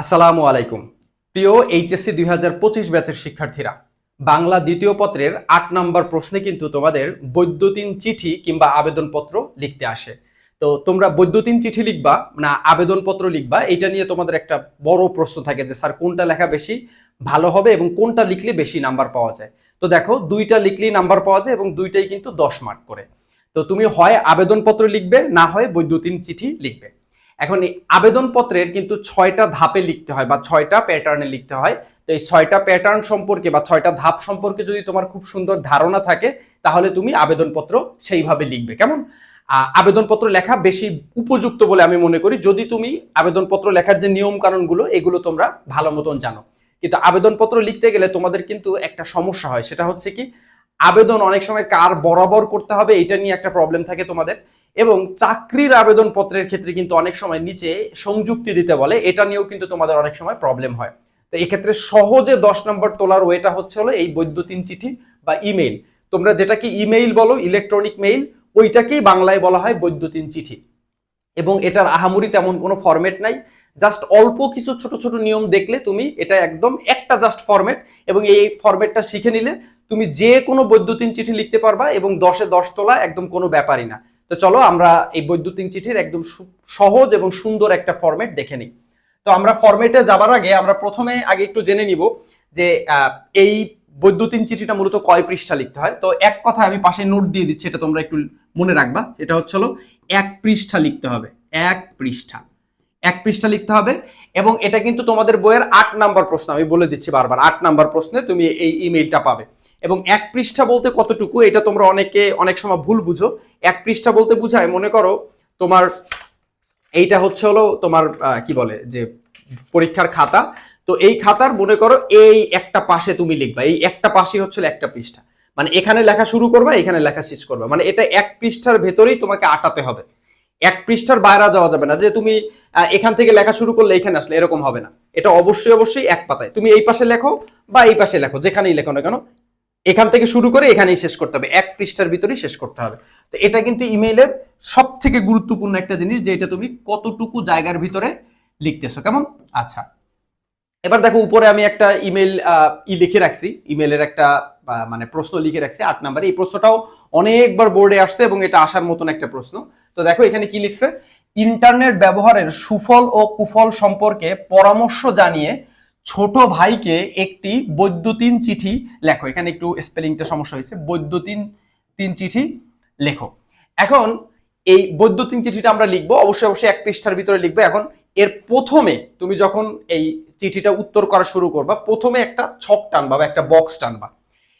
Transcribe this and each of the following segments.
আসসালামু আলাইকুম। প্রিয় এইচএসসি দুই হাজার পঁচিশ ব্যাচের শিক্ষার্থীরা, বাংলা দ্বিতীয় পত্রের আট নম্বর প্রশ্নে কিন্তু তোমাদের বৈদ্যুতিন চিঠি কিংবা আবেদনপত্র লিখতে আসে। তো তোমরা বৈদ্যুতিন চিঠি লিখবা না আবেদনপত্র লিখবা এটা নিয়ে তোমাদের একটা বড় প্রশ্ন থাকে যে, স্যার, কোনটা লেখা বেশি ভালো হবে এবং কোনটা লিখলে বেশি নাম্বার পাওয়া যায়? তো দেখো, দুইটা লিখলেই নাম্বার পাওয়া যায় এবং দুইটাই কিন্তু দশ মার্ক করে। তো তুমি হয় আবেদনপত্র লিখবে, না হয় বৈদ্যুতিন চিঠি লিখবে। এখন এই আবেদনপত্রের কিন্তু ছয়টা ধাপে লিখতে হয় বা ছয়টা প্যাটার্নে লিখতে হয়। তো এই ছয়টা প্যাটার্ন সম্পর্কে বা ছয়টা ধাপ সম্পর্কে যদি তোমার খুব সুন্দর ধারণা থাকে, তাহলে তুমি আবেদনপত্র সেইভাবে লিখবে। কেমন? আবেদনপত্র লেখা বেশি উপযুক্ত বলে আমি মনে করি। যদি তুমি আবেদনপত্র লেখার যে নিয়ম কানুনগুলো এগুলো তোমরা ভালো মতন জানো। কিন্তু আবেদনপত্র লিখতে গেলে তোমাদের কিন্তু একটা সমস্যা হয়। সেটা হচ্ছে কি, আবেদন অনেক সময় কার বরাবর করতে হবে, এটা নিয়ে একটা প্রবলেম থাকে তোমাদের। এবং চাকরির আবেদনপত্রের ক্ষেত্রে কিন্তু অনেক সময় নিচে সংযুক্তি দিতে বলে। এটা নিয়েও কিন্তু তোমাদের অনেক সময় প্রবলেম হয়। তো এক্ষেত্রে সহজে দশ নম্বর তোলার ওয়েটা হচ্ছে হলো এই বৈদ্যুতিন চিঠি বা ইমেইল তোমরা যেটাকে ইমেইল বলো ইলেকট্রনিক মেইল ওইটাকেই বাংলায় বলা হয় বৈদ্যুতিন চিঠি। এবং এটার আহামরি তেমন কোনো ফরম্যাট নাই। জাস্ট অল্প কিছু ছোট ছোট নিয়ম দেখলে তুমি এটা একদম একটা জাস্ট ফরম্যাট এবং এই ফরম্যাটটা শিখে নিলে তুমি যে কোনো বৈদ্যুতিন চিঠি লিখতে পারবা এবং দশে দশ তোলা একদম কোনো ব্যাপারই না। তো চলো আমরা এই বৈদ্যুতিন চিঠির একদম সহজ এবং সুন্দর একটা ফরম্যাট দেখে নিই। তো আমরা ফরম্যাটে যাবার আগে আমরা প্রথমে আগে একটু জেনে নিব যে এই বৈদ্যুতিন চিঠিটা মূলত কয় পৃষ্ঠা লিখতে হয়। তো এক কথা আমি পাশে নোট দিয়ে দিচ্ছি, এটা তোমরা একটু মনে রাখবা। এটা হচ্ছে হলো এক পৃষ্ঠা লিখতে হবে, এক পৃষ্ঠা। এক পৃষ্ঠা লিখতে হবে এবং এটা কিন্তু তোমাদের বইয়ের আট নাম্বার প্রশ্ন, আমি বলে দিচ্ছি বারবার, আট নাম্বার প্রশ্নে তুমি এই ইমেইলটা পাবে। এবং এক পৃষ্ঠা বলতে কতটুকু, এটা তোমরা অনেকে অনেক সময় ভুল বুঝো। এক পৃষ্ঠা বলতে বুঝায়, মনে করো তোমার এইটা হচ্ছে হলো তোমার কি বলে, যে পরীক্ষার খাতা। তো এই খাতার মনে করো এই একটা পাশে তুমি লিখবা, এই একটা পাশে হচ্ছে একটা পৃষ্ঠা। মানে এখানে লেখা শুরু করবা, এখানে লেখা শেষ করবা। মানে এটা এক পৃষ্ঠার ভেতরেই তোমাকে আটাতে হবে। এক পৃষ্ঠার বাইরে যাওয়া যাবে না, যে তুমি এখান থেকে লেখা শুরু করলে এখানে আসলে এরকম হবে না। এটা অবশ্যই অবশ্যই এক পাতায়। তুমি এই পাশে লেখো বা এই পাশে লেখো, যেখানেই লেখো না কেন এখান থেকে শুরু করে এখানেই শেষ করতে হবে। এক পৃষ্ঠার ভিতরেই শেষ করতে হবে। তো এটা কিন্তু ইমেইলের সব থেকে গুরুত্বপূর্ণ একটা জিনিস যে এটা তুমি কতটুকু জায়গার ভিতরে লিখতেছো। কেমন? আচ্ছা। এবার দেখো, উপরে আমি একটা ইমেল ই লিখে রাখছি। ইমেলের একটা মানে প্রশ্ন লিখে রাখছি আট নাম্বারে। এই প্রশ্নটাও অনেকবার বোর্ডে আসছে এবং এটা আসার মতন একটা প্রশ্ন। তো দেখো, এখানে কি লিখছে? ইন্টারনেট ব্যবহারের সুফল ও কুফল সম্পর্কে পরামর্শ জানিয়ে ছোট ভাইকে একটি বৈদ্যুতিন চিঠি লেখো। এখানে একটু স্পেলিংটা সমস্যা হয়েছে। বৈদ্যুতিন তিন চিঠি লেখো। এখন এই বৈদ্যুতিন চিঠিটা আমরা লিখব। অবশ্যই অবশ্যই এক পৃষ্ঠার ভিতরে লিখব। এখন এর প্রথমে তুমি যখন এই চিঠিটা উত্তর করা শুরু করবা, প্রথমে একটা ছক টানবা বা একটা বক্স টানবা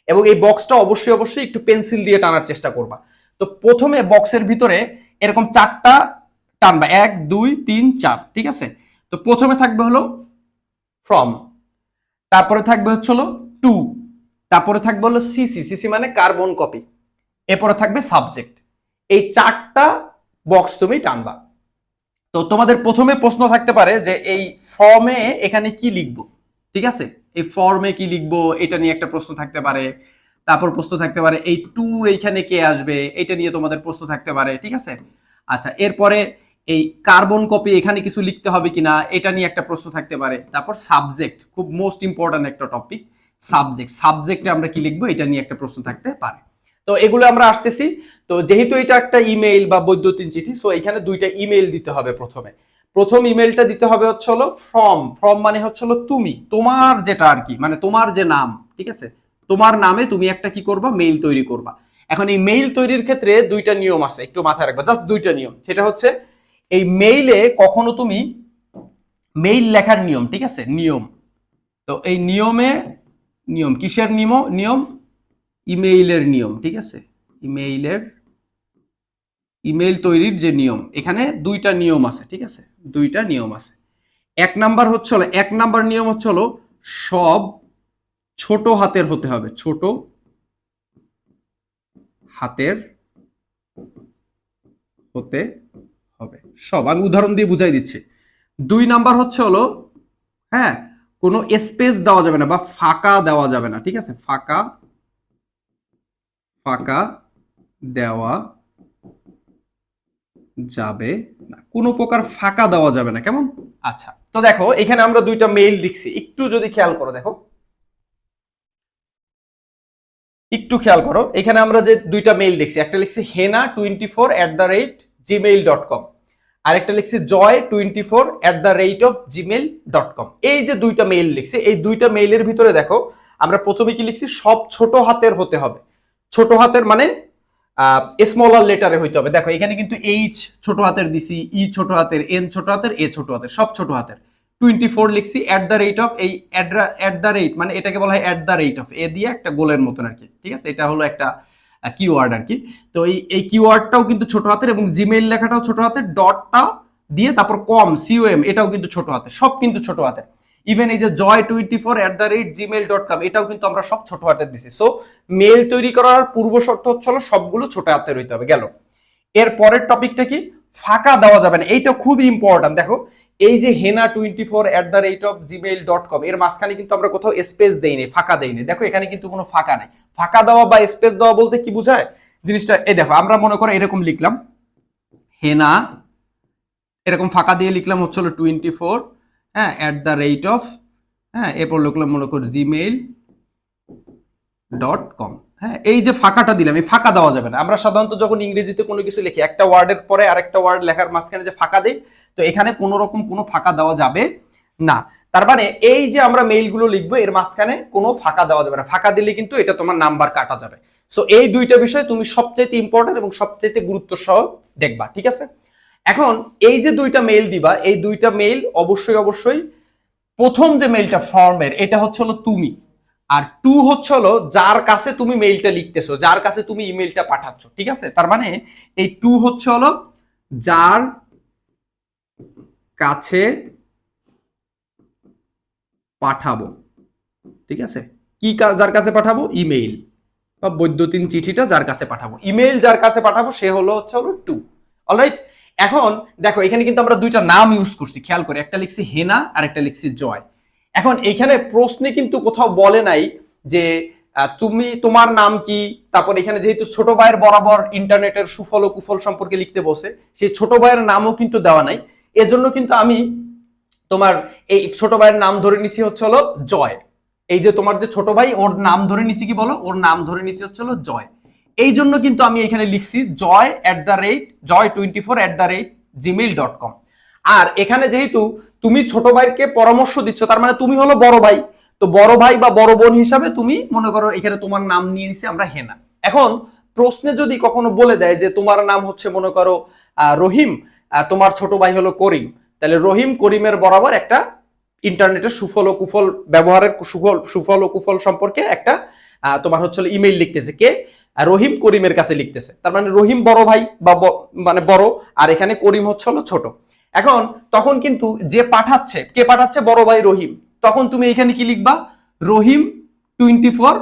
এবং এই বক্সটা অবশ্যই অবশ্যই একটু পেন্সিল দিয়ে টানার চেষ্টা করবা। তো প্রথমে বক্সের ভিতরে এরকম চারটা টানবা। এক, দুই, তিন, চার, ঠিক আছে? তো প্রথমে থাকবে হলো ফ্রম তারপরে থাকবে হচ্ছে হলো টু তারপরে থাকবে হলো সিসি সিসি মানে কার্বন কপি এরপরে থাকবে সাবজেক্ট এই চারটা বক্স তুমি টানবা। তো তোমাদের প্রথমে প্রশ্ন থাকতে পারে যে এই ফর্মে এখানে কি লিখব? ঠিক আছে? এই ফর্মে কি লিখব? এটা নিয়ে একটা প্রশ্ন থাকতে পারে। তারপর প্রশ্ন থাকতে পারে, এই টু এইখানে কে আসবে? এটা নিয়ে তোমাদের প্রশ্ন থাকতে পারে। ঠিক আছে? আচ্ছা এরপরে এই কার্বন কপি এখানে কিছু লিখতে হবে কিনা, এটা নিয়ে একটা প্রশ্ন থাকতে পারে। তারপর সাবজেক্ট খুব মোস্ট ইম্পর্ট্যান্ট একটা টপিক সাবজেক্ট সাবজেক্টে আমরা কি লিখব, এটা নিয়ে একটা প্রশ্ন থাকতে পারে। তো এগুলো আমরা আসতেছি। তো যেহেতু এটা একটা ইমেইল বা বৈদ্যুতিন চিঠি সো এখানে দুইটা ইমেইল দিতে হবে প্রথমে। প্রথম ইমেইলটা দিতে হবে হচ্ছে হলো ফ্রম ফ্রম মানে হচ্ছে হলো তুমি, তোমার যেটা আর কি মানে তোমার যে নাম, ঠিক আছে? তোমার নামে তুমি একটা কি করবা মেইল তৈরি করবা। এখন এই মেইল তৈরির ক্ষেত্রে দুইটা নিয়ম আছে, একটু মাথায় রাখবা জাস্ট দুইটা নিয়ম। সেটা হচ্ছে এই মেইলে কখনো তুমি মেইল লেখার নিয়ম, ঠিক আছে? নিয়ম। তো এই নিয়মে নিয়ম, কিসের নিয়ম? নিয়ম ইমেইলের নিয়ম, ঠিক আছে? ইমেইলের ইমেইল তৈরির যে নিয়ম, এখানে দুইটা নিয়ম আছে, ঠিক আছে? দুইটা নিয়ম আছে। এক নাম্বার হচ্ছে হলো, এক নাম্বার নিয়ম হচ্ছে হলো, সব ছোট হাতের হতে হবে, ছোট হাতের হতে হবে। সব, আমি উদাহরণ দিয়ে বুঝাই দিচ্ছি। দুই নাম্বার হচ্ছে হলো হ্যাঁ কোনো স্পেস দেওয়া যাবে না বা ফাঁকা দেওয়া যাবে না, ঠিক আছে? ফাঁকা ফাঁকা দেওয়া যাবে না। কোনো প্রকার ফাঁকা দেওয়া যাবে না, কেমন? আচ্ছা তো দেখো, এখানে আমরা দুইটা মেইল লিখছি। একটু যদি খেয়াল করো, দেখো। একটু খেয়াল করো। এখানে আমরা যে দুইটা মেইল লিখছি, একটা লিখছি Hena twenty four at the rate Gmail dot com আরেকটা লিখছি Joy twenty four at the rate of Gmail dot com এই যে দুইটা মেইল লিখছি, এই দুইটা মেইলের ভিতরে দেখো, আমরা প্রথমে কি লিখছি? সব ছোট হাতের হতে হবে। ছোট হাতের মানে স্মলার লেটারে হইতে হবে। দেখো, এখানে কিন্তু এইচ ছোট হাতের দিছি ই ছোট হাতের এন ছোট হাতের এ ছোট হাতের, সব ছোট হাতের। টোয়েন্টি ফোর লিখছি অ্যাট দ্য রেট অফ এই অ্যাট দ্য রেট মানে এটাকে বলা হয় at the rate of A দিয়ে একটা গোলের মতন আর কি। ঠিক আছে? এটা হলো একটা কিওয়ার্ড আর কি। তো এই এই কিওয়ার্ডটাও কিন্তু ছোট হাতের এবং জিমেইল লেখাটাও ছোট হাতের ডটটা দিয়ে তারপর কম সিওএম এটাও কিন্তু ছোট হাতের, সব কিন্তু ছোট হাতের। ইভেন এই যে Joy twenty four at the rate Gmail dot com এটাও কিন্তু আমরা সব ছোট হাতের দিছি। সো মেল তৈরি করার পূর্ব শর্ত হচ্ছে হলো সবগুলো ছোট হাতের হইতে হবে, গেল। এর পরের টপিকটা কি? ফাঁকা দেওয়া যাবে না, এইটা খুবই ইম্পর্টেন্ট দেখো। এই যে Hena twenty four at the rate of Gmail dot com এর মাঝখানে কিন্তু আমরা কোথাও স্পেস দেইনি, ফাঁকা দেইনি। দেখো, এখানে কিন্তু কোনো ফাঁকা নাই। ফাঁকা দেওয়া বা স্পেস দেওয়া বলতে কি বোঝায়? জিনিসটা, এই দেখো, আমরা মনে করো এরকম লিখলাম, হেনা, এরকম ফাঁকা দিয়ে লিখলাম হচ্ছে হলো টোয়েন্টি ফোর হ্যাঁ অ্যাট দ্য রেট অফ হ্যাঁ এরপর লিখলাম মনে কর জিমেইল ডট কম হ্যাঁ এই যে ফাঁকাটা দিলাম, এই ফাঁকা দেওয়া যাবে না। আমরা সাধারণত যখন ইংরেজিতে কোনো কিছু লিখি, একটা ওয়ার্ডের পরে আরেকটা ওয়ার্ড লেখার মাঝখানে যে ফাঁকা দেই তো এখানে কোনো রকম কোনো ফাঁকা দেওয়া যাবে না। তার মানে এই যে আমরা মেইলগুলো লিখব, এর মাঝখানে কোনো ফাঁকা দেওয়া যাবে না। ফাঁকা দিলে কিন্তু এটা তোমার নাম্বার কাটা যাবে। সো এই দুইটা বিষয় তুমি সবচাইতে ইম্পর্টেন্ট এবং সবচাইতে গুরুত্ব সহ দেখবা, ঠিক আছে? এখন এই যে দুইটা মেইল দিবা, এই দুইটা মেইল অবশ্যই অবশ্যই প্রথম যে মেইলটা ফর্মের এটা হচ্ছে হলো তুমি। আর টু হচ্ছে হলো যার কাছে তুমি মেইলটা লিখতেছো, যার কাছে তুমি ইমেলটা পাঠাচ্ছ, ঠিক আছে? তার মানে এই টু হচ্ছে হলো যার কাছে পাঠাবো। ঠিক আছে? কি যার কাছে পাঠাবো? ইমেইল। বা বৈদ্যুতিন চিঠিটা যার কাছে পাঠাবো। ইমেইল যার কাছে পাঠাবো, সে হলো হচ্ছে হলো টু। অলরাইট এখন দেখো, এখানে কিন্তু আমরা দুইটা নাম ইউজ করছি, খেয়াল করে। একটা লিখছি হেনা, আর একটা লিখছি জয়। এখন এখানে প্রশ্নে কিন্তু কোথাও বলে নাই যে তুমি, তোমার নাম কি? তারপর এখানে যেহেতু ছোট ভাইয়ের বরাবর ইন্টারনেটের সুফল ও কুফল সম্পর্কে লিখতে বসে, সেই ছোট ভাইয়ের নামও কিন্তু দেওয়া নাই। এজন্য কিন্তু আমি তোমার এই ছোট ভাইয়ের নাম ধরে নিছি হচ্ছে হলো জয়। এই যে তোমার যে ছোট ভাই, ওর নাম ধরে নিছি কি বলো? ওর নাম ধরে নিছি হচ্ছে হলো জয়। এই জন্য কিন্তু আমি এখানে লিখছি Joy at the rate Joy twenty four at the rate Gmail dot com আর এখানে যেহেতু তুমি ছোট ভাইকে পরামর্শ দিচ্ছ, তার মানে তুমি হলো বড় ভাই। তো বড় ভাই বা বড় বোন হিসাবে তুমি মনে করো এখানে তোমার নাম নিয়ে নিছি আমরা হেনা। এখন প্রশ্নে যদি কখনো বলে দেয় যে তোমার নাম হচ্ছে মনে করো রহিম তোমার ছোট ভাই হলো করিম। তাহলে রহিম করিমের বরাবর একটা ইন্টারনেটের সুফল ও কুফল ব্যবহারের সুফল সুফল ও কুফল সম্পর্কে একটা তোমার হচ্ছে ইমেইল লিখতেছে। কে? রহিম করিমের কাছে লিখতেছে। তার মানে রহিম বড় ভাই বা মানে বড়, আর এখানে করিম হচ্ছে হলো ছোট। এখন তখন কিন্তু যে পাঠাচ্ছে, কে পাঠাচ্ছে? বড় ভাই রহিম। তখন তুমি এখানে কি লিখবা? Rahim twenty four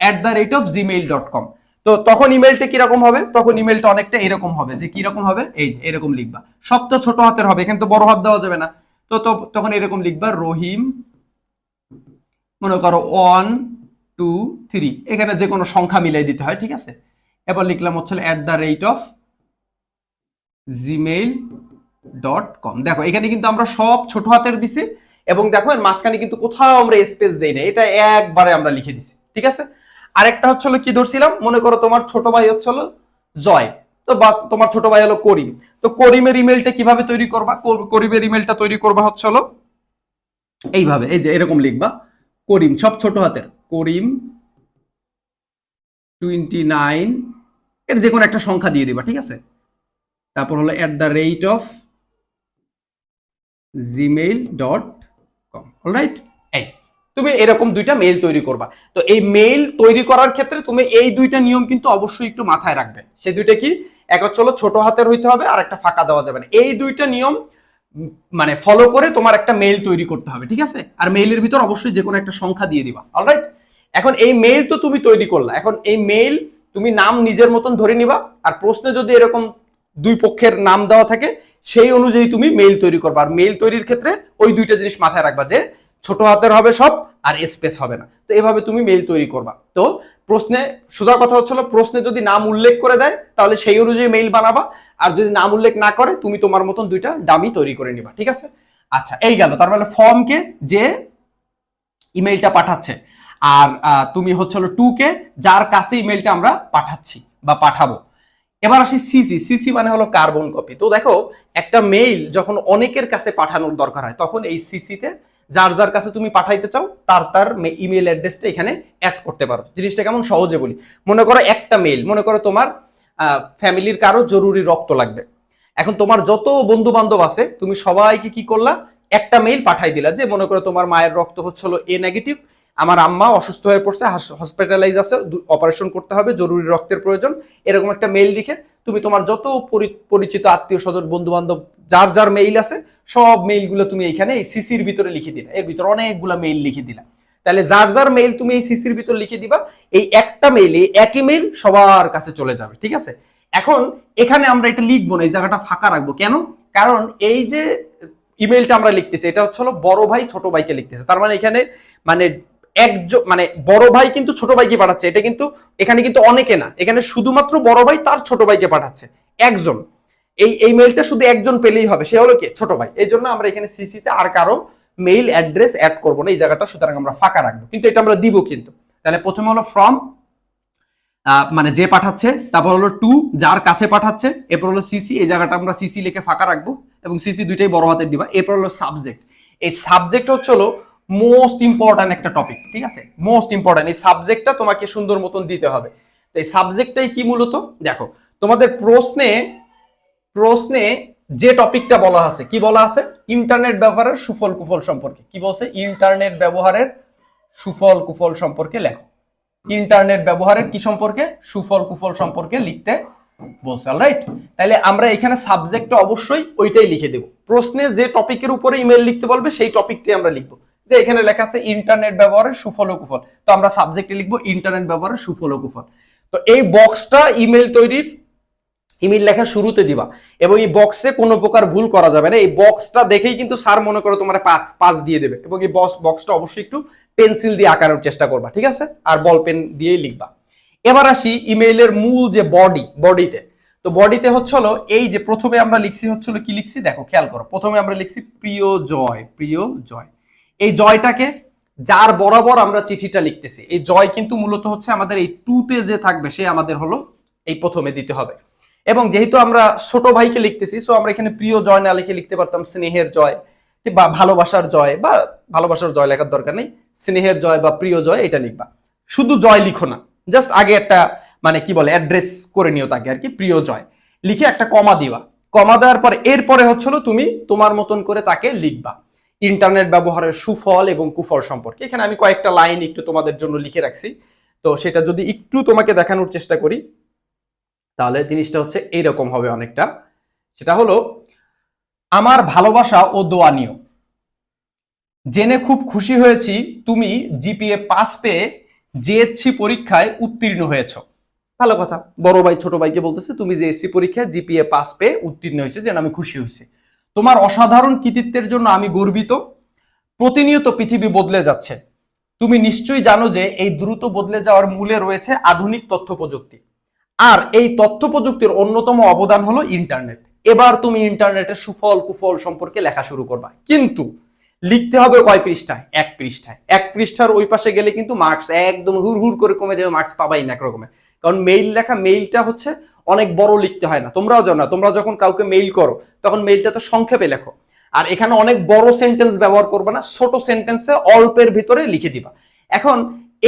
at the rate of Gmail dot com তো তখন ইমেলটা কীরকম হবে? তখন ইমেলটা অনেকটা এরকম হবে যে কীরকম হবে? এই যে, এরকম লিখবা। সব তো ছোট হাতের হবে, এখানে তো বড় হাত দেওয়া যাবে না। তো তখন এরকম লিখবা, রহিম, মনে করো ওয়ান টু থ্রি এখানে যে কোনো সংখ্যা মিলাই দিতে হয়, ঠিক আছে? এবার লিখলাম হচ্ছে at the rate of Gmail dot com দেখো, এখানে কিন্তু আমরা সব ছোট হাতের দিছি, এবং দেখো মাঝখানে কিন্তু কোথাও আমরা স্পেস দেই না এটা একবারে আমরা লিখে দিছি, ঠিক আছে? আরেকটা হচ্ছে হলো কি ধরছিলাম? মনে করো তোমার ছোট ভাই হচ্ছে হলো জয়। তো বা তোমার ছোট ভাই হলো করিম। তো করিমের ইমেলটা কীভাবে তৈরি করবা? করিমের ইমেলটা তৈরি করবা হচ্ছে হলো এইভাবে, এই যে এরকম লিখবা। করিম, সব ছোট হাতের। করিম টোয়েন্টি নাইন এর যে কোনো একটা সংখ্যা দিয়ে দিবা, ঠিক আছে? তারপর হলো at the rate of Gmail dot com alright এই। তুমি এরকম দুইটা মেইল তৈরি করবা। তো এই মেইল তৈরি করার ক্ষেত্রে তুমি এই দুইটা নিয়ম কিন্তু অবশ্যই একটু মাথায় রাখবে। সেই দুইটা কি? এক হচ্ছে হলো ছোট হাতের হইতে হবে, আর একটা ফাঁকা দেওয়া যাবে না। এই দুইটা নিয়ম মানে ফলো করে তোমার একটা মেইল তৈরি করতে হবে, ঠিক আছে? আর মেইলের ভিতর অবশ্যই যে কোনো একটা সংখ্যা দিয়ে দিবা অলরাইট এখন এই মেইল তো তুমি তৈরি করলা, এখন এই মেইল তুমি নাম নিজের মতন ধরে নিবা, আর প্রশ্নে যদি এরকম দুই পক্ষের নাম দেওয়া থাকে, সেই অনুযায়ী তুমি মেইল তৈরি করবা। আর মেইল তৈরির ক্ষেত্রে ওই দুইটা জিনিস মাথায় রাখবা যে ছোট হাতের হবে সব, আর স্পেস হবে না। তো এভাবে তুমি মেইল তৈরি করবা। তো প্রশ্নে, সোজা কথা হচ্ছিল প্রশ্নে যদি নাম উল্লেখ করে দেয়, তাহলে সেই অনুযায়ী মেইল বানাবা। আর যদি নাম উল্লেখ না করে, তুমি তোমার মতন দুইটা ডামি তৈরি করে নিবা, ঠিক আছে? আচ্ছা এই গেল। তার মানে ফর্মকে যে ইমেইলটা পাঠাচ্ছে, আর তুমি হচ্ছে হলো টু কে, যার কাছে ইমেইলটা আমরা পাঠাচ্ছি বা পাঠাবো। এবার আসি সিসি সিসি মানে হলো কার্বন কপি তো দেখো, একটা মেইল যখন অনেকের কাছে পাঠানোর দরকার হয়, তখন এই সিসিতে যার যার কাছে তুমি পাঠাইতে চাও, তার তার ইমেল অ্যাড্রেসটা এখানে অ্যাড করতে পারো। জিনিসটা কেমন? সহজে বলি। মনে করো একটা মেইল মনে করো তোমার ফ্যামিলির কারও জরুরি রক্ত লাগবে। এখন তোমার যত বন্ধু বান্ধব আছে, তুমি সবাইকে কি করলা? একটা মেইল পাঠাই দিলা যে, মনে করো তোমার মায়ের রক্ত হচ্ছে হলো এ নেগেটিভ আমার আম্মা অসুস্থ হয়ে পড়ছে হসপিটালাইজ আছে অপারেশন করতে হবে, জরুরি রক্তের প্রয়োজন। এরকম একটা মেইল লিখে তুমি তোমার যত পরি- পরিচিত আত্মীয় স্বজন বন্ধু বান্ধব যার যার মেইল আছে, সব মেইলগুলো তুমি এইখানে এই সিসির ভিতরে লিখে দিলা। এর ভিতরে অনেকগুলো মেইল লিখে দিলা। তাহলে যার যার মেইল তুমি এই সিসির ভিতরে লিখে দিবা, এই একটা মেইলে একই মেইল সবার কাছে চলে যাবে, ঠিক আছে? এখন এখানে আমরা এটা লিখব না, এই জায়গাটা ফাঁকা রাখব। কেন? কারণ এই যে ইমেলটা আমরা লিখতেছি, এটা হচ্ছে হলো বড় ভাই, ছোট ভাইকে লিখতেছে। তার মানে এখানে মানে একজন মানে বড় ভাই কিন্তু ছোট ভাইকে পাঠাচ্ছে। এটা কিন্তু এখানে কিন্তু অনেকে না। এখানে শুধুমাত্র বড় ভাই তার ছোট ভাইকে পাঠাচ্ছে। একজন। এই এই মেইলটা শুধু একজন পেলেই হবে। সে হলো কি? ছোট ভাই। এই জন্য আমরা এখানে সিসিতে আর কারও মেইল অ্যাড্রেস অ্যাড করব না। এই জায়গাটা সুতরাং আমরা ফাঁকা রাখব। কিন্তু এটা আমরা দিব কিন্তু। তাহলে প্রথমে হলো ফ্রম মানে যে পাঠাচ্ছে, তারপর হলো টু যার কাছে পাঠাচ্ছে, এরপর হলো সিসি এই জায়গাটা আমরা সিসি লিখে ফাঁকা রাখব এবং সিসি দুইটাই বড় হাতের দিবা। এরপর হলো সাবজেক্ট এই সাবজেক্ট হচ্ছে হলো মোস্ট ইম্পর্ট্যান্ট একটা টপিক ঠিক আছে? মোস্ট ইম্পর্ট্যান্ট এই সাবজেক্টটা তোমাকে সুন্দর মতন দিতে হবে। তো এই সাবজেক্টটাই কি মূলত? দেখো, তোমাদের প্রশ্নে প্রশ্নে যে টপিকটা বলা আছে, কি বলা আছে? ইন্টারনেট ব্যবহারের সুফল কুফল সম্পর্কে। কি বলছে? ইন্টারনেট ব্যবহারের সুফল কুফল সম্পর্কে লেখো। ইন্টারনেট ব্যবহারের কি সম্পর্কে? সুফল কুফল সম্পর্কে লিখতে বলছে রাইট তাহলে আমরা এখানে সাবজেক্টটা অবশ্যই ওইটাই লিখে দেব। প্রশ্নে যে টপিকের উপরে ইমেল লিখতে বলবে, সেই টপিকটাই আমরা লিখব। যে এখানে লেখা আছে ইন্টারনেট ব্যবহারের সুফল ও কুফল। তো আমরা সাবজেক্টে লিখব ইন্টারনেট ব্যবহারের সুফল ও কুফল। তো এই বক্সটা ইমেল তৈরির ইমেল লেখা শুরুতে দিবা। এবং এই বক্সে কোনো প্রকার ভুল করা যাবে না। এই বক্সটা দেখেই কিন্তু স্যার মনে করো তোমার পাঁচ পাঁচ দিয়ে দেবে। এবং এই বক্স বক্সটা অবশ্যই একটু পেন্সিল দিয়ে আঁকানোর চেষ্টা করবা, ঠিক আছে? আর বল পেন দিয়েই লিখবা। এবার আসি ইমেইলের মূল যে বডি বডিতে তো বডিতে হচ্ছে হলো, এই যে প্রথমে আমরা লিখছি হচ্ছে হলো কি লিখছি? দেখো, খেয়াল করো। প্রথমে আমরা লিখছি প্রিয় জয় প্রিয় জয়। এই জয়টাকে, যার বরাবর আমরা চিঠিটা লিখতেছি। এই জয় কিন্তু মূলত হচ্ছে আমাদের এই টুতে যে থাকবে, সে আমাদের হলো এই প্রথমে দিতে হবে। এবং যেহেতু আমরা ছোট ভাইকে লিখতেছি সো আমরা এখানে প্রিয় জয় না লিখে লিখতে পারতাম স্নেহের জয় বা ভালোবাসার জয়, বা ভালোবাসার জয় লেখার দরকার নেই, স্নেহের জয় বা প্রিয় জয় এটা লিখবা। শুধু জয় লিখো না জাস্ট আগে একটা মানে কি বলে অ্যাড্রেস করে নিও তাকে আর কি, প্রিয় জয়। লিখে একটা কমা দিবা। কমা দেওয়ার পর, এরপরে হচ্ছিল তুমি তোমার মতন করে তাকে লিখবা। ইন্টারনেট ব্যবহারের সুফল এবং কুফল সম্পর্কে। এখানে আমি কয়েকটা লাইন একটু তোমাদের জন্য লিখে রাখছি। তো সেটা যদি একটু তোমাকে দেখানোর চেষ্টা করি, তাহলে জিনিসটা হচ্ছে এইরকম হবে অনেকটা। সেটা হলো, আমার ভালোবাসা ও দোয়া জেনে খুব খুশি হয়েছি তুমি জিপিএ পাস পেয়ে জিএসসি পরীক্ষায় উত্তীর্ণ হয়েছ। ভালো কথা। বড় ভাই, ছোট ভাইকে বলতেছে, তুমি জিএসসি পরীক্ষায় জিপিএ পাস পেয়ে উত্তীর্ণ হয়েছে যেন আমি খুশি হয়েছি। তোমার অসাধারণ কৃতিত্বের জন্য আমি গর্বিত। প্রতিনিয়ত পৃথিবী বদলে যাচ্ছে। তুমি নিশ্চয়ই জানো যে এই দ্রুত বদলে যাওয়ার মূলে রয়েছে আধুনিক তথ্য প্রযুক্তি। আর এই তথ্য প্রযুক্তির অন্যতম অবদান হলো ইন্টারনেট। এবার তুমি ইন্টারনেটের সুফল, কুফল সম্পর্কে লেখা শুরু করবা। কিন্তু লিখতে হবে কয় পৃষ্ঠায়? এক পৃষ্ঠায়। এক পৃষ্ঠার ওই পাশে গেলে কিন্তু মার্কস একদম হুর হুর করে কমে যাবে মার্কস পাবাই না একরকমের কারণ মেইল লেখা মেইলটা হচ্ছে অনেক বড় লিখতে হয় না। তোমরাও জানো না তোমরা যখন কাউকে মেইল করো, তখন মেইলটা তো সংক্ষেপে লেখো। আর এখানে অনেক বড় সেন্টেন্স ব্যবহার করবে না, ছোট সেন্টেন্সে অল্পের ভিতরে লিখে দিবা। এখন,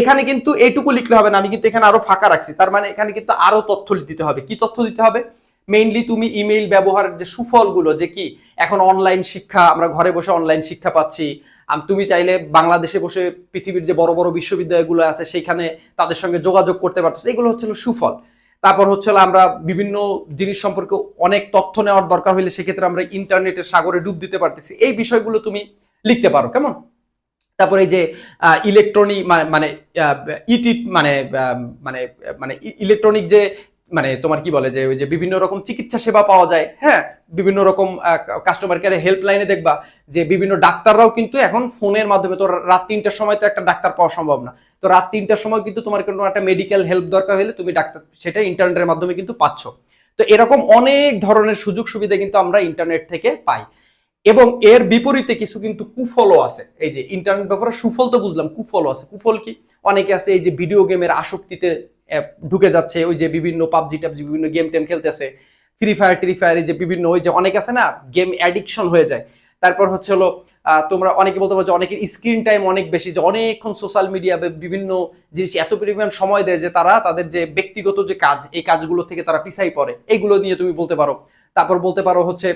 এখানে কিন্তু এইটুকু লিখলে হবে না, আমি কিন্তু এখানে আরও ফাঁকা রাখছি। তার মানে এখানে কিন্তু আরও তথ্য দিতে হবে। কি তথ্য দিতে হবে? মেইনলি তুমি ইমেইল ব্যবহারের যে সুফলগুলো, যে কি, এখন অনলাইন শিক্ষা, আমরা ঘরে বসে অনলাইন শিক্ষা পাচ্ছি। তুমি চাইলে বাংলাদেশে বসে পৃথিবীর যে বড় বড় বিশ্ববিদ্যালয়গুলো আছে সেখানে তাদের সঙ্গে যোগাযোগ করতে পারতেছে। এগুলো হচ্ছে হলো সুফল। তারপর হচ্ছে আমরা বিভিন্ন জিনিস সম্পর্কে অনেক তথ্য নেওয়ার দরকার হলে সেক্ষেত্রে আমরা ইন্টারনেটের সাগরে ডুব দিতে পারতেছি। এই বিষয়গুলো তুমি লিখতে পারো কেমন? তারপরে এই যে ইলেকট্রনিক মানে ইটি মানে আহ, মানে মানে ইলেকট্রনিক যে মানে তোমার কি বলে যে ওই যে বিভিন্ন রকম চিকিৎসা সেবা পাওয়া যায় হ্যাঁ? বিভিন্ন রকম কাস্টমার কেয়ারে হেল্পলাইনে দেখবা যে বিভিন্ন ডাক্তাররাও কিন্তু এখন ফোনের মাধ্যমে তো রাত তিনটার সময় তো একটা ডাক্তার পাওয়া সম্ভব না। তো রাত তিনটার সময় কিন্তু তোমার কোনো একটা মেডিকেল হেল্প দরকার হলে তুমি ডাক্তার, সেটা ইন্টারনেটের মাধ্যমে কিন্তু পাচ্ছ। তো এরকম অনেক ধরনের সুযোগ সুবিধা কিন্তু আমরা ইন্টারনেট থেকে পাই। এবং এর বিপরীতে কিছু কিন্তু কুফলও আছে। এই যে ইন্টারনেট ব্যাপারে সুফল তো বুঝলাম, কুফলও আছে। কুফল কি? অনেকে আছে এই যে ভিডিও গেমের আসক্তিতে ঢুকে যাচ্ছে। ওই যে বিভিন্ন পাবজি টাবজি বিভিন্ন গেম টেম খেলতেছে। ফ্রি ফায়ার ট্রি ফায়ার এই যে বিভিন্ন, ওই যে অনেক আছে না গেম অ্যাডিকশন হয়ে যায়। তারপর হচ্ছে হলো তোমরা অনেকে বলতে পারো যে অনেকের স্ক্রিন টাইম অনেক বেশি, যে অনেকক্ষণ সোশ্যাল মিডিয়া বিভিন্ন জিনিস এত পরিমাণ সময় দেয় যে তারা তাদের যে ব্যক্তিগত যে কাজ, এই কাজগুলো থেকে তারা পিছাই পড়ে। এগুলো নিয়ে তুমি বলতে পারো। তারপর বলতে পারো হচ্ছে,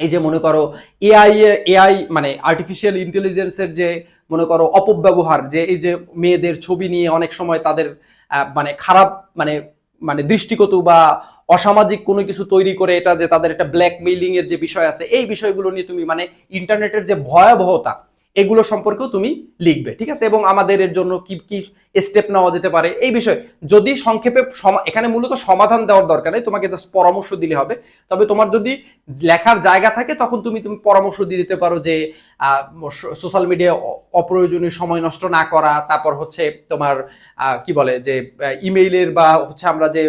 এই যে মনে করো এআই এআই মানে আর্টিফিশিয়াল ইন্টেলিজেন্সের যে মনে করো অপব্যবহার, যে এই যে মেয়েদের ছবি নিয়ে অনেক সময় তাদের মানে খারাপ মানে মানে দৃষ্টিগত বা অসামাজিক কোনো কিছু তৈরি করে এটা যে তাদের একটা ব্ল্যাকমেইলিং এর যে বিষয় আছে, এই বিষয়গুলো নিয়ে তুমি মানে ইন্টারনেটের যে ভয়াবহতা এগুলো সম্পর্কেও তুমি লিখবে, ঠিক আছে? এবং আমাদের এর জন্য কি কি স্টেপ নেওয়া যেতে পারে? এই বিষয়ে যদি সংক্ষেপে এখানে মূলত সমাধান দেওয়ার দরকার নেই, তোমাকে জাস্ট পরামর্শ দিলে হবে। তবে তোমার যদি লেখার জায়গা থাকে, তখন তুমি তুমি পরামর্শ দিয়ে দিতে পারো যে সোশ্যাল মিডিয়ায় অপ্রয়োজনীয় সময় নষ্ট না করা, তারপর হচ্ছে তোমার কি বলে যে ইমেইলের বা হচ্ছে আমরা যে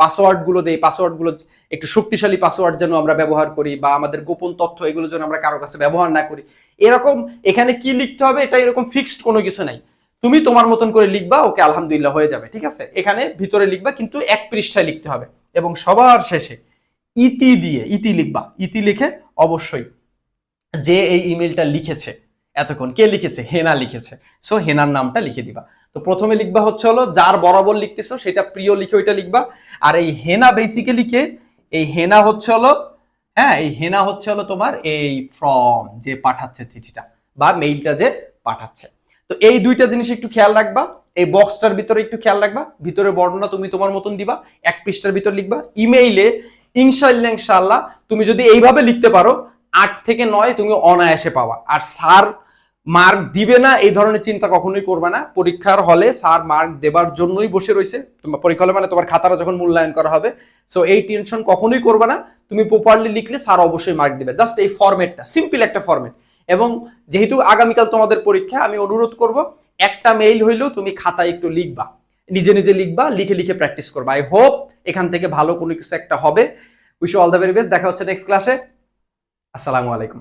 পাসওয়ার্ডগুলো দেই পাসওয়ার্ডগুলো একটু শক্তিশালী পাসওয়ার্ড যেন আমরা ব্যবহার করি বা আমাদের গোপন তথ্য এগুলো যেন আমরা কারও কাছে ব্যবহার না করি এরকম এখানে কি লিখতে হবে, এটা এরকম ফিক্সড কোনো কিছু নাই। তুমি তোমার মতন করে লিখবা, ওকে আলহামদুলিল্লাহ হয়ে যাবে, ঠিক আছে? এখানে ভিতরে লিখবা, কিন্তু এক পৃষ্ঠায় লিখতে হবে। এবং সবার শেষে ইতি দিয়ে, ইতি লিখবা। ইতি লিখে অবশ্যই যে এই ইমেলটা লিখেছে, এতক্ষণ কে লিখেছে? হেনা লিখেছে। সো হেনার নামটা লিখে দিবা। তো প্রথমে লিখবা হচ্ছে হলো, যার বরাবর লিখতেছো, সেটা প্রিয় লিখে ওইটা লিখবা। আর এই হেনা বেসিক্যালি কে? এই হেনা হচ্ছে হলো হ্যাঁ এই হেনা হচ্ছে হলো তোমার এই ফ্রম যে পাঠাচ্ছে চিঠিটা বা মেইলটা যে পাঠাচ্ছে। তো এই দুইটা জিনিস একটু খেয়াল রাখবা, এই বক্সটার ভিতরে একটু খেয়াল রাখবা ভিতরে বর্ণনা তুমি তোমার মতন দিবা, এক পৃষ্ঠার ভিতর লিখবা ইমেইলে ইনশাল্লাহ ইনশাল্লাহ তুমি যদি এইভাবে লিখতে পারো, আট থেকে নয় তুমি অনায়াসে পাওয়া আর স্যার মার্ক দিবে না, এই ধরনের চিন্তা কখনোই করবে না। পরীক্ষার হলে স্যার মার্ক দেবার জন্যই বসে রয়েছে। তোমার পরীক্ষা হলে মানে তোমার খাতাটা যখন মূল্যায়ন করা হবে। সো এই টেনশন কখনোই করবে না। তুমি প্রপারলি লিখলে স্যার অবশ্যই মার্ক দিবে। জাস্ট এই ফরম্যাটটা সিম্পল একটা ফরম্যাট এবং যেহেতু আগামীকাল তোমাদের পরীক্ষা, আমি অনুরোধ করব, একটা মেইল হইলেও তুমি খাতায় একটু লিখবা। নিজে নিজে লিখবা, লিখে লিখে প্র্যাকটিস করবা। আই হোপ এখান থেকে ভালো কোনো কিছু একটা হবে। Wish all the very best দেখা হচ্ছে নেক্সট ক্লাসে আসসালামু আলাইকুম।